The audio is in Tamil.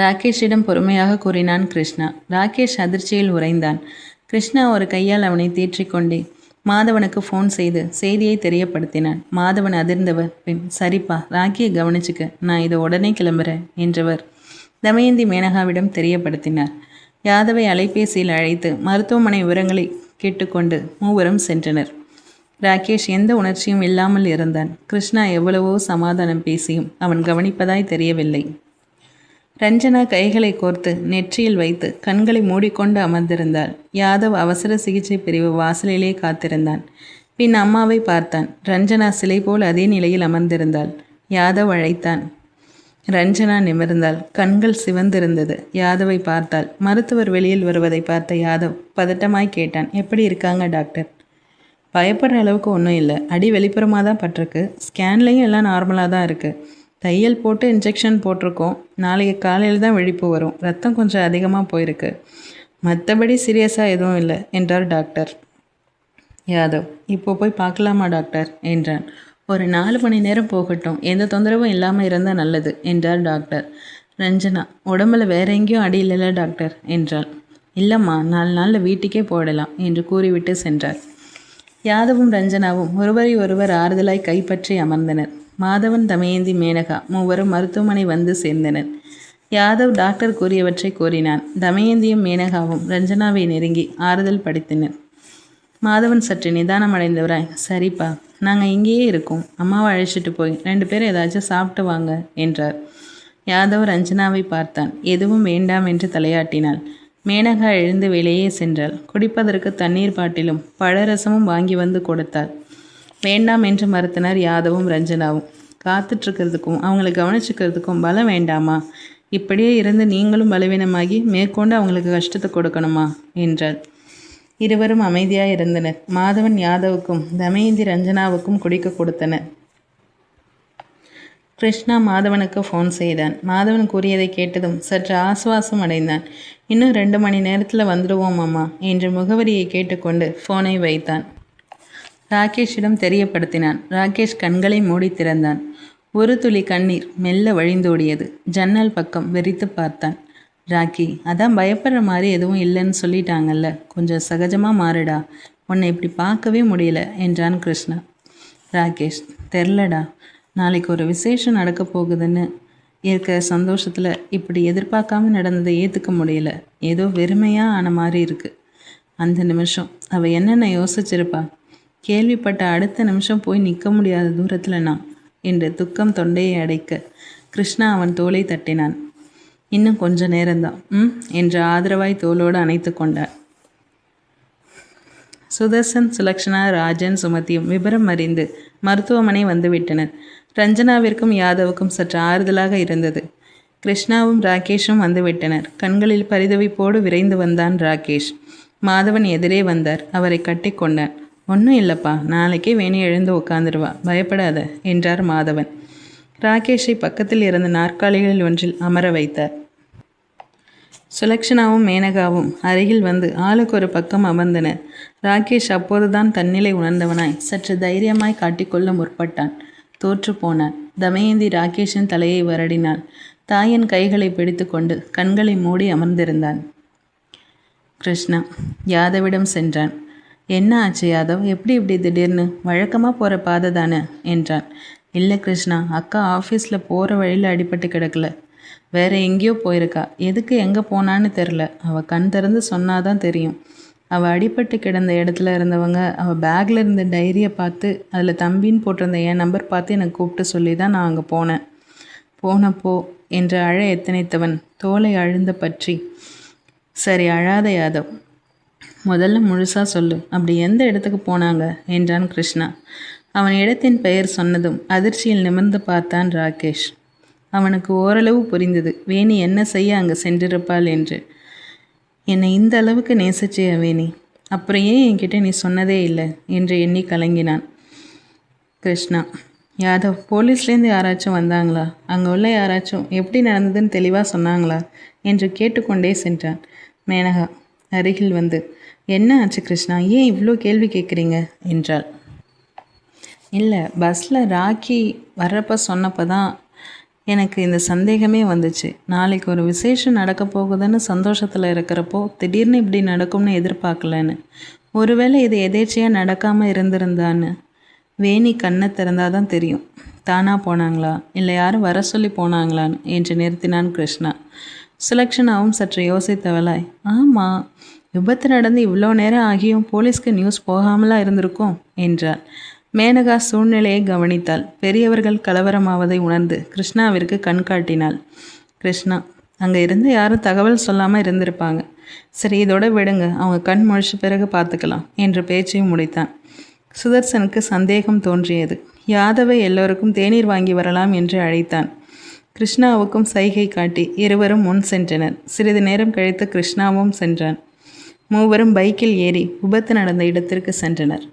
ராகேஷிடம் பொறுமையாக கூறினான் கிருஷ்ணா. ராகேஷ் அதிர்ச்சியில் உறைந்தான். கிருஷ்ணா ஒரு கையால் அவனை தீற்றிக்கொண்டே மாதவனுக்கு ஃபோன் செய்து செய்தியை தெரியப்படுத்தினான். மாதவன் அதிர்ந்தவர். பின் சரிப்பா ராக்கியை கவனிச்சுக்க நான் இதை உடனே கிளம்புறேன் என்றவர் தமயந்தி மேனகாவிடம் தெரியப்படுத்தினார். யாதவை அலைபேசியில் அழைத்து மருத்துவமனை விவரங்களை கேட்டுக்கொண்டு மூவரும் சென்றனர். ராகேஷ் எந்த உணர்ச்சியும் இல்லாமல் இருந்தான். கிருஷ்ணா எவ்வளவோ சமாதானம் பேசியும் அவன் கவனிப்பதாய் தெரியவில்லை. ரஞ்சனா கைகளை கோர்த்து நெற்றியில் வைத்து கண்களை மூடிக்கொண்டு அமர்ந்திருந்தாள். யாதவ் அவசர சிகிச்சை பிரிவு வாசலிலே காத்திருந்தான். பின் அம்மாவை பார்த்தான். ரஞ்சனா சிலை போல் அதே நிலையில் அமர்ந்திருந்தாள். யாதவ் அழைத்தான். ரஞ்சனா நிமிர்ந்தாள். கண்கள் சிவந்திருந்தது. யாதவை பார்த்தாள். மருத்துவர் வெளியில் வருவதை பார்த்த யாதவ் பதட்டமாய் கேட்டான். எப்படி இருக்காங்க டாக்டர்? பயப்படுற அளவுக்கு ஒன்றும் இல்லை. அடி வெளிப்புறமாக தான் பட்டிருக்கு. ஸ்கேன்லேயும் எல்லாம் நார்மலாக தான் இருக்குது தையல் போட்டு இன்ஜெக்ஷன் போட்டிருக்கோம். நாளைக்கு காலையில் தான் விழிப்பு வரும். ரத்தம் கொஞ்சம் அதிகமாக போயிருக்கு. மற்றபடி சீரியஸாக எதுவும் இல்லை என்றார் டாக்டர். யாதவ் இப்போ போய் பார்க்கலாமா டாக்டர்? என்றான். ஒரு நாலு மணி நேரம் போகட்டும். எந்த தொந்தரவும் இல்லாமல் இருந்தால் நல்லது என்றார் டாக்டர். ரஞ்சனா உடம்புல வேற எங்கேயும் அடி இல்லைல்ல டாக்டர் என்றாள். இல்லைம்மா நாலு நாளில் வீட்டுக்கே போடலாம் என்று கூறிவிட்டு சென்றார். யாதவும் ரஞ்சனாவும் ஒருவரை ஒருவர் ஆறுதலாய் கைப்பற்றி அமர்ந்தனர். மாதவன் தமயந்தி மேனகா மூவரும் மருத்துவமனை வந்து சேர்ந்தனர். யாதவ் டாக்டர் கூறியவற்றை கூறினான். தமயந்தியும் மேனகாவும் ரஞ்சனாவை நெருங்கி ஆறுதல் படித்தனர். மாதவன் சற்று நிதானம் அடைந்தவராய் சரிப்பா நாங்கள் இங்கேயே இருக்கோம். அம்மாவை அழைச்சிட்டு போய் ரெண்டு பேரும் ஏதாச்சும் சாப்பிட்டு வாங்க என்றார். யாதவ் ரஞ்சனாவை பார்த்தான். எதுவும் வேண்டாம் என்று தலையாட்டினாள். மேனகா எழுந்து வெளியே சென்றாள். குடிப்பதற்கு தண்ணீர் பாட்டிலும் பழரசமும் வாங்கி வந்து கொடுத்தாள். வேண்டாம் என்று மறுத்தனர் யாதவும் ரஞ்சனாவும். காத்துட்ருக்கிறதுக்கும் அவங்களை கவனிச்சுக்கிறதுக்கும் பலம் வேண்டாமா? இப்படியே இருந்து நீங்களும் பலவீனமாகி மேற்கொண்டு அவங்களுக்கு கஷ்டத்தை கொடுக்கணுமா? என்றாள். இருவரும் அமைதியாக இருந்தனர். மாதவன் யாதவுக்கும் தமயந்தி ரஞ்சனாவுக்கும் குடிக்க கொடுத்தனர். கிருஷ்ணா மாதவனுக்கு ஃபோன் செய்தான். மாதவன் கூறியதை கேட்டதும் சற்று ஆசுவாசம் அடைந்தான். இன்னும் ரெண்டு மணி நேரத்தில் வந்துடுவோம் அம்மா என்று முகவரியை கேட்டுக்கொண்டு ஃபோனை வைத்தான். ராகேஷிடம் தெரியப்படுத்தினான். ராகேஷ் கண்களை மூடி திறந்தான். ஒரு துளி கண்ணீர் மெல்ல வழிந்தோடியது. ஜன்னல் பக்கம் வெறித்து பார்த்தான். ராக்கி அதான் பயப்படுற மாதிரி எதுவும் இல்லைன்னு சொல்லிட்டாங்கல்ல. கொஞ்சம் சகஜமாக மாறுடா. உன்னை இப்படி பார்க்கவே முடியல என்றான் கிருஷ்ணா. ராகேஷ் தெரிலடா. நாளைக்கு ஒரு விசேஷம் நடக்க போகுதுன்னு இருக்க சந்தோஷத்தில் இப்படி எதிர்பார்க்காம நடந்ததை ஏற்றுக்க முடியல. ஏதோ வெறுமையாக ஆன மாதிரி இருக்குது அந்த நிமிஷம். அவள் என்னென்ன யோசிச்சிருப்பா? கேள்விப்பட்ட அடுத்த நிமிஷம் போய் நிற்க முடியாத தூரத்தில் நான். என்று துக்கம் தொண்டையை அடைக்க கிருஷ்ணா அவன் தோலை தட்டினான். இன்னும் கொஞ்ச நேரம்தான் ம்? என்று ஆதரவாய் தோளோடு அணைத்து கொண்டார். சுதர்சன் சுலக்ஷனா ராஜன் சுமதியும் விபரம் அறிந்து மருத்துவமனை வந்துவிட்டனர். ரஞ்சனாவிற்கும் யாதவுக்கும் சற்று ஆறுதலாக இருந்தது. கிருஷ்ணாவும் ராகேஷும் வந்துவிட்டனர். கண்களில் பரிதவிப்போடு விரைந்து வந்தான் ராகேஷ். மாதவன் எதிரே வந்தார். அவரை கட்டிக்கொண்டான் ஒன்றும் இல்லைப்பா நாளைக்கே வேணி எழுந்து உட்காந்துருவா பயப்படாத என்றார் மாதவன். ராகேஷை பக்கத்தில் இருந்த நாற்காலிகளில் ஒன்றில் அமர வைத்தார். சுலக்ஷனாவும் மேனகாவும் அருகில் வந்து ஆளுக்கு ஒரு பக்கம் அமர்ந்தனர். ராகேஷ் அப்போதுதான் தன்னிலை உணர்ந்தவனாய் சற்று தைரியமாய் காட்டிக்கொள்ள முற்பட்டான். தோற்று போனான். தமயந்தி ராகேஷின் தலையை வரடினாள். தாயின் கைகளை பிடித்துக்கொண்டு கண்களை மூடி அமர்ந்திருந்தான். கிருஷ்ணா யாதவிடம் சென்றான். என்ன ஆச்சு யாதவ்? எப்படி இப்படி திடீர்னு? வழக்கமாக போகிற பாதை தானே? என்றான். இல்லை கிருஷ்ணா அக்கா ஆஃபீஸில் போகிற வழியில் அடிபட்டு கிடக்கல. வேற எங்கேயோ போயிருக்கா. எதுக்கு எங்கே போனான்னு தெரில அவள் கண் திறந்து சொன்னாதான் தெரியும். அவள் அடிபட்டு கிடந்த இடத்துல இருந்தவங்க அவள் பேக்கில் இருந்த டைரியை பார்த்து அதில் தம்பின்னு போட்டிருந்த என் நம்பர் பார்த்து எனக்கு கூப்பிட்டு சொல்லி தான் நான் அங்கே போனேன். போனப்போ என்று அழ எத்தனைத்தவன்? தோலை அழுந்த பற்றி. சரி அழாத யாதவ். முதல்ல முழுசாக சொல்லு. அப்படி எந்த இடத்துக்கு போனாங்க? என்றான் கிருஷ்ணா. அவன் இடத்தின் பெயர் சொன்னதும் அதிர்ச்சியில் நிமிர்ந்து பார்த்தான் ராகேஷ். அவனுக்கு ஓரளவு புரிந்தது. வேணி என்ன செய்ய அங்கே சென்றிருப்பாள் என்று. என்னை இந்த அளவுக்கு நேசிச்சே வேணி. அப்புறம் ஏன் என்கிட்ட நீ சொன்னதே இல்லை? என்று எண்ணி கலங்கினான் கிருஷ்ணா. யாதவ் போலீஸ்லேருந்து யாராச்சும் வந்தாங்களா? அங்கே உள்ள யாராச்சும் எப்படி நடந்ததுன்னு தெளிவாக சொன்னாங்களா? என்று கேட்டுக்கொண்டே சென்றான் மேனகா. அருகில் வந்து என்ன ஆச்சு கிருஷ்ணா? ஏன் இவ்வளோ கேள்வி கேட்குறீங்க? என்றாள். இல்லை பஸ்ஸில் ராக்கி வர்றப்ப சொன்னப்போ தான் எனக்கு இந்த சந்தேகமே வந்துச்சு. நாளைக்கு ஒரு விசேஷம் நடக்க போகுதுன்னு சந்தோஷத்தில் இருக்கிறப்போ திடீர்னு இப்படி நடக்கும்னு எதிர்பார்க்கலன்னு. ஒருவேளை இது எதேச்சியாக நடக்காமல் இருந்திருந்தான்னு வேணி கண்ணை திறந்தாதான் தான் தெரியும். தானாக போனாங்களா? இல்லை யாரும் வர சொல்லி போனாங்களான்னு? என்று நிறுத்தினான் கிருஷ்ணா. சுலக்ஷனாவும் சற்று யோசித்தவளாய் ஆமாம் விபத்து நடந்து இவ்வளோ நேரம் ஆகியும் போலீஸ்க்கு நியூஸ் போகாமலா இருந்திருக்கும் என்றாள். மேனகா சூழ்நிலையை கவனித்தாள். பெரியவர்கள் கலவரமாவதை உணர்ந்து கிருஷ்ணாவிற்கு கண் காட்டினாள். கிருஷ்ணா அங்கே இருந்து யாரும் தகவல் சொல்லாமல் இருந்திருப்பாங்க. சரி இதோட விடுங்க. அவங்க கண் முழிச்ச பிறகு பார்த்துக்கலாம் என்று பேச்சையும் முடித்தான். சுதர்சனுக்கு சந்தேகம் தோன்றியது. யாதவை எல்லோருக்கும் தேநீர் வாங்கி வரலாம் என்று அழைத்தான். கிருஷ்ணாவுக்கும் சைகை காட்டி இருவரும் முன் சென்றனர். சிறிது நேரம் கழித்து கிருஷ்ணாவும் சென்றான். மூவரும் பைக்கில் ஏறி விபத்து நடந்த இடத்திற்கு சென்றனர்.